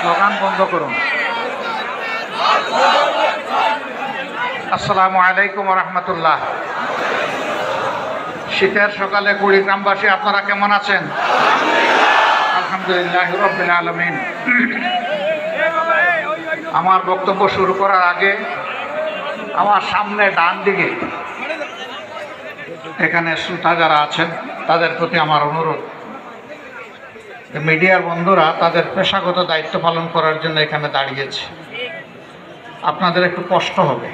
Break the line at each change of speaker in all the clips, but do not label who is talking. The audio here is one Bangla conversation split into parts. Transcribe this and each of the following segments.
স্লোগান বন্ধ করুন। আসসালামু আলাইকুম রহমতুল্লাহ শীতের সকালে কুড়িগ্রামবাসী আপনারা কেমন আছেন? আলহামদুলিল্লাহ রবিল আলমিন। আমার বক্তব্য শুরু করার আগে আমার সামনে ডান দিকে এখানে শ্রোতা যারা আছেন, তাদের প্রতি আমার অনুরোধ। মিডিয়ার বন্ধুরা তাদের পেশাগত দায়িত্ব পালন করার জন্য এখানে দাঁড়িয়েছে। আপনাদের একটু কষ্ট হবে।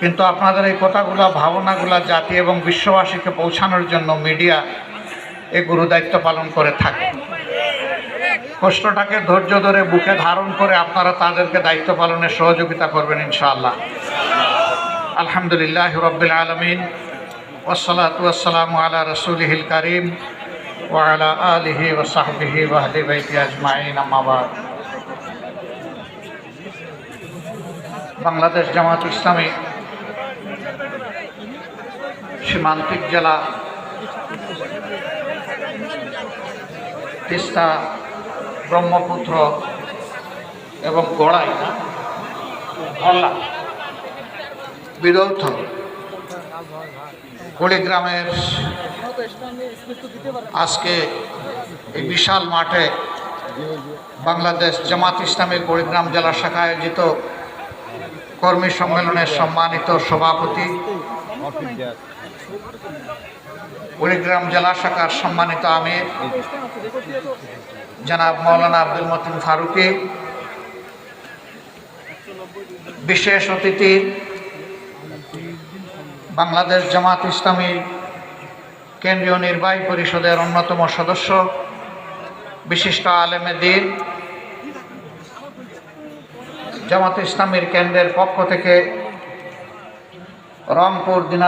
কিন্তু আপনাদের এই কথাগুলো, ভাবনাগুলো জাতি এবং বিশ্ববাসীকে পৌঁছানোর জন্য মিডিয়া এ গুরু দায়িত্ব পালন করে থাকে। কষ্টটাকে ধৈর্য ধরে বুকে ধারণ করে আপনারা তাদেরকে দায়িত্ব পালনে সহযোগিতা করবেন ইনশাআল্লাহ। আলহামদুলিল্লাহ রবিল আলমিন। ওসলাত আলা রসুলহিল করিম। ওয়ালা আলিহি ওসাহবিহি ওয়াহলি বাইতি আজমাইন আমাবাদ বাংলাদেশ জামাত ইসলামী সীমান্তিক জেলা তিস্তা ব্রহ্মপুত্র এবং গড়াই হল্লা বিদৌথ কুড়িগ্রামের আজকে এই বিশাল মাঠে বাংলাদেশ জামাত ইসলামী কুড়িগ্রাম জেলা শাখা আয়োজিত কর্মী সম্মেলনের সম্মানিত সভাপতি, কুড়িগ্রাম জেলা শাখার সম্মানিত আমির, জনাব মৌলানা আব্দুল মতিন ফারুকি, বিশেষ অতিথি বাংলাদেশ জামাত ইসলামী কেন্দ্রীয় নির্বাহী পরিষদের অন্যতম সদস্য, বিশিষ্ট আলেমে দিন। জামাত ইসলামীর কেন্দ্রের পক্ষ থেকে রংপুর দিনা